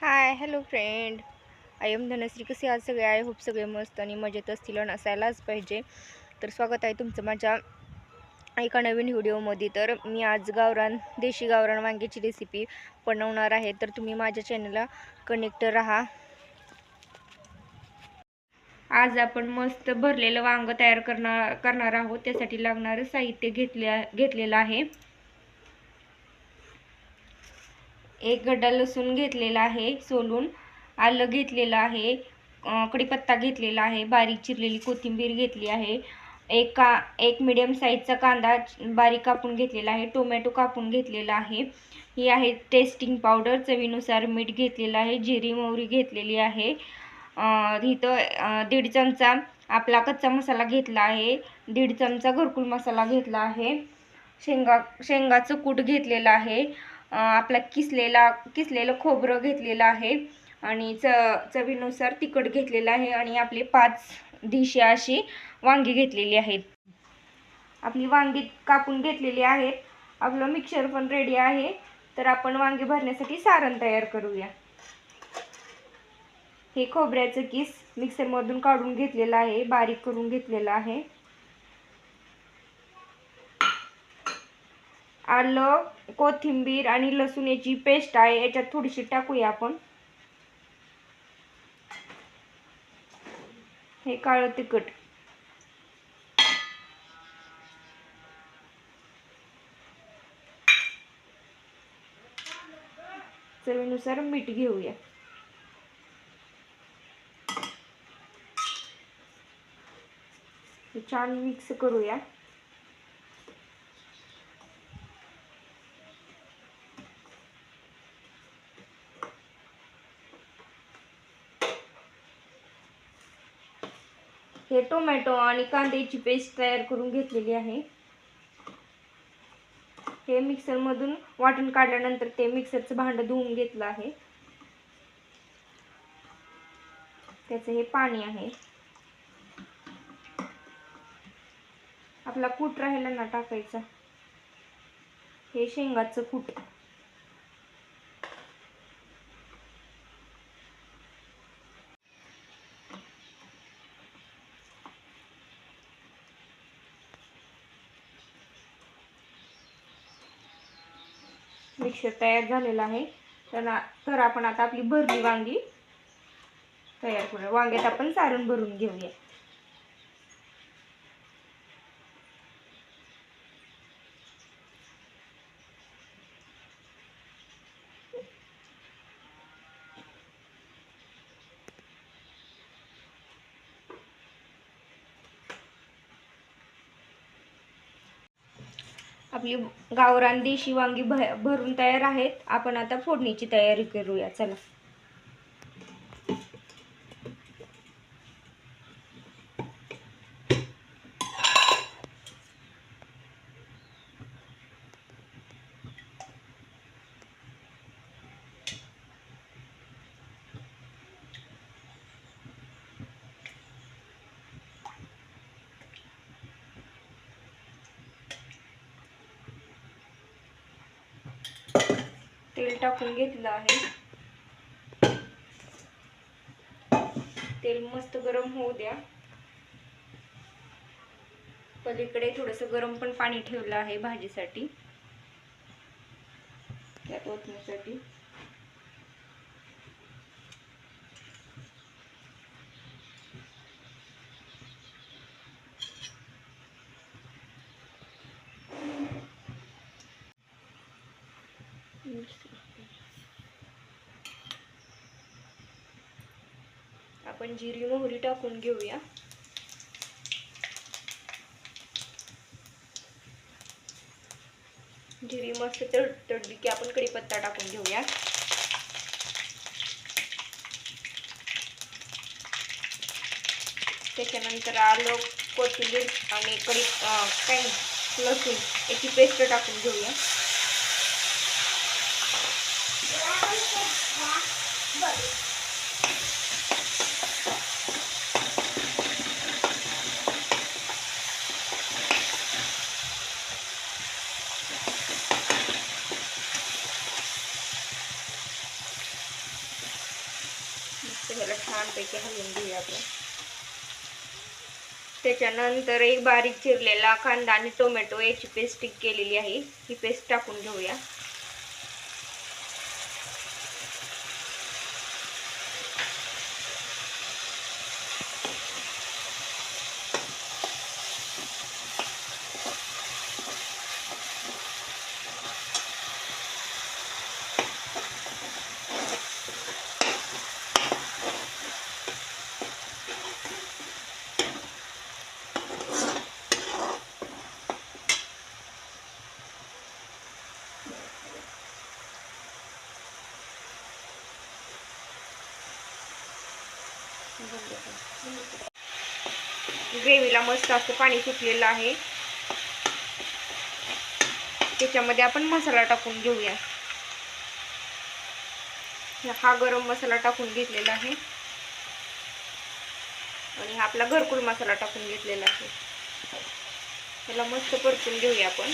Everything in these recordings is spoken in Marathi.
Hi hello friend I am Dhanashree कसे आज सगळे? आय होप सगळे मस्त आणि मजेत असतील आणि असायलाच पाहिजे. तर स्वागत आहे तुमचं माझ्या एका नवीन व्हिडिओमध्ये. तर मी आज गावरान देशी गावरान वांग्याची रेसिपी बनवणार आहे. तर तुम्ही माझ्या चॅनलला कनेक्ट राहा. आज आपण मस्त भरलेलं वांग तयार करणार करणार आहोत. त्यासाठी लागणारं साहित्य घेतले घेतलेलं आहे. एक गड्डा लसूण घेतलेला आहे सोलून आलं घेतलेलं आहे कढीपत्ता घेतलेला आहे बारीक चिरलेली कोथिंबीर घेतली आहे एक का एक मिडियम साईजचा कांदा बारीक कापून घेतलेला आहे टोमॅटो कापून घेतलेला आहे. ही आहे टेस्टिंग पावडर चवीनुसार मीठ घेतलेलं आहे जिरी मोहरी घेतलेली आहे. इथं दीड चमचा आपला कच्चा मसाला घेतला आहे दीड चमचा घरकुल मसाला घेतला आहे शेंगा शेंगाचं कूट घेतलेलं आहे. आपला किसलेला किसलेलं खोबरं घेतलेलं आहे आणि च चवीनुसार तिखट घेतलेलं आहे आणि आपले पाच दिशे अशी वांगी घेतलेली आहेत. आपली वांगी कापून घेतलेली आहेत. आपलं मिक्सर पण रेडी आहे. तर आपण वांगी भरण्यासाठी सारण तयार करूया. हे खोबऱ्याचं किस मिक्सरमधून काढून घेतलेलं आहे. बारीक करून घेतलेलं आहे. आलं कोथिंबीर आणि लसूण याची पेस्ट आहे याच्यात थोडीशी टाकूया आपण. हे काळं तिखट. चवीनुसार मीठ घेऊया. छान मिक्स करूया. हे टोमॅटो आणि कांद्याची पेस्ट तयार करून घेतलेली आहे. हे मिक्सरमधून वाटण काढल्यानंतर ते मिक्सरचं भांडं धुवून घेतलं आहे. त्याचं हे पाणी आहे. आपला कूट राहिला ना टाकायचा. हे शेंगाचं कूट. मिक्सर तयार झालेला आहे. तर तर आपण आता आपली भरली वांगी तयार करूया. वांग्यात आपण सारण भरून घेऊया. आपली गावरान देशी वांगी भ भरून तयार आहेत. आपण आता फोडणीची तयारी करूया. चला. तेल टाकून घेतलं आहे. तेल मस्त गरम होऊ द्या. पलीकडे थोडंसं गरम पण पाणी ठेवलं आहे भाजीसाठी. त्यात ओतण्यासाठी आपण जिरी मोहरी टाकून घेऊया. जिरी मस्त तड तडली की आपण कढीपत्ता टाकून घेऊया. त्याच्यानंतर आलं कोथिंबीर आणि कढी अं, काय लसूण याची पेस्ट टाकून घेऊया. छानपैकी हलवून घेऊया आपण. त्याच्यानंतर एक बारीक चिरलेला कांदा आणि टोमॅटो याची पेस्ट केलेली आहे. ही पेस्ट टाकून घेऊया. ग्रेव्हीला मस्त असं पाणी सुटलेलं आहे. त्याच्यामध्ये आपण मसाला टाकून घेऊया. हा गरम मसाला टाकून घेतलेला आहे. आणि हा आपला घरकुल मसाला टाकून घेतलेला आहे. त्याला मस्त परतून घेऊया आपण.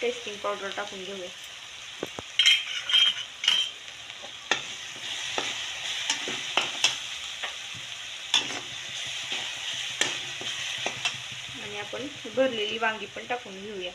टेस्टिंग पावडर टाकून घेऊया. आणि आपण भरलेली वांगी पण टाकून घेऊया.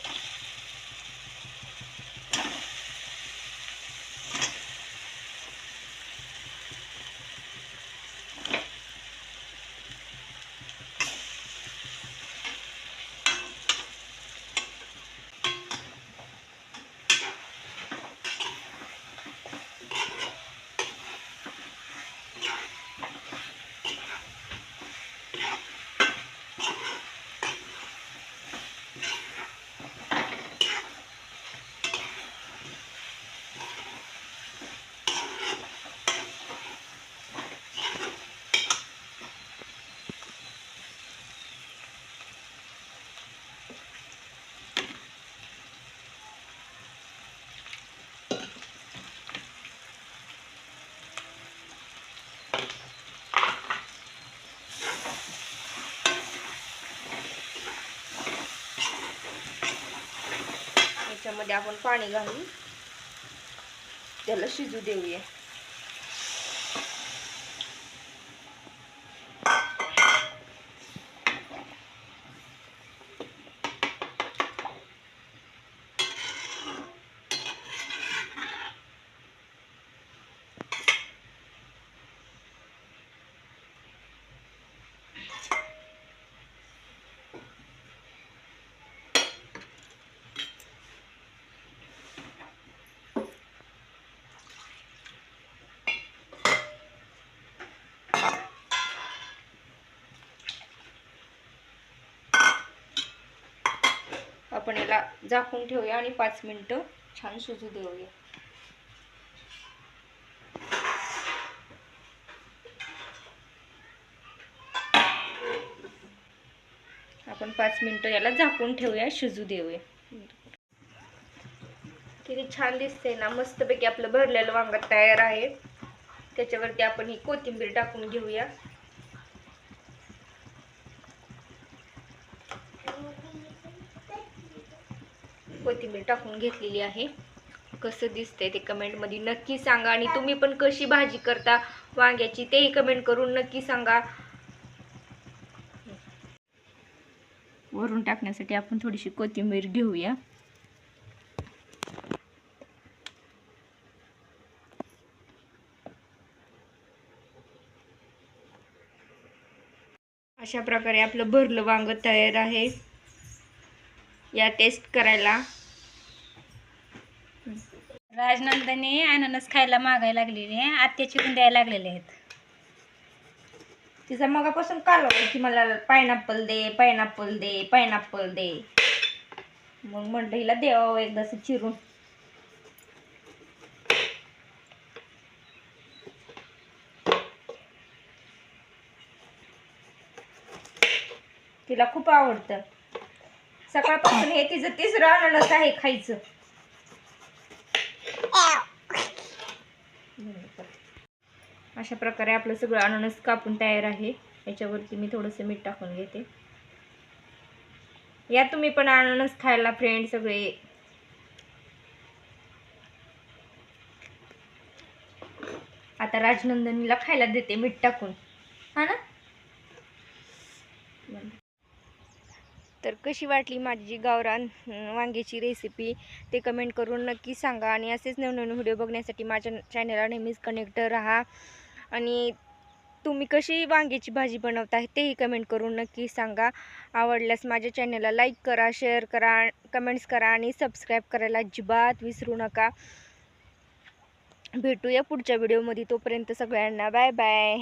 आपण पाणी घालून त्याला शिजू देऊया. आपण याला झाकून ठेवूया आणि पाच मिनिटं छान शिजू देऊया. आपण पाच मिनटं याला झाकून ठेवूया शिजू देऊया. किती छान दिसते ना मस्तपैकी आपलं भरलेलं वांग तयार आहे. त्याच्यावरती आपण ही कोथिंबीर टाकून घेऊया. कोथिंबीर टाकून घेतलेली आहे. कसं दिसतंय ते कमेंटमध्ये नक्की सांगा. आणि तुम्ही पण कशी भाजी करता वांग्याची तेही कमेंट करून नक्की सांगा. वरून टाकण्यासाठी आपण थोडीशी कोथिंबीर घेऊया. अशा प्रकारे आपलं भरलं वांग तयार आहे. या टेस्ट करायला. राजनंदनी अननस खायला मागायला लागलेली आहे. आत्याची पण द्यायला लागलेले आहेत. तिचा मगापासून काल की मला पायनॅपल दे पायनॅपल दे पायनॅपल दे. मग म्हटलं हिला द्यावं एकदाच चिरून. तिला खूप आवडतं. सकाळपासून हे तिचं तिसरं अननस आहे खायचं. अशा प्रकारे आपलं सगळं अननस कापून तयार आहे. याच्यावरती मी थोडंसं मीठ टाकून घेते. या तुम्ही पण अननस खायला फ्रेंड सगळे. आता राजनंदनीला खायला देते मीठ टाकून. हा ना? तर कशी वाटली माझी जी गावरान वांग्याची रेसिपी ते कमेंट करून नक्की सांगा आणि असेच नवनवीन व्हिडिओ बघण्यासाठी माझ्या चॅनलला नेहमीच कनेक्ट राहा. आणि तुम्ही कशी वांग्याची भाजी बनवता तेही कमेंट करून नक्की सांगा. आवडल्यास माझ्या चॅनलला लाईक करा शेअर करा कमेंट्स करा आणि सबस्क्राईब करायला अजिबात विसरू नका. भेटूया पुढच्या व्हिडिओमध्ये तोपर्यंत सगळ्यांना बाय बाय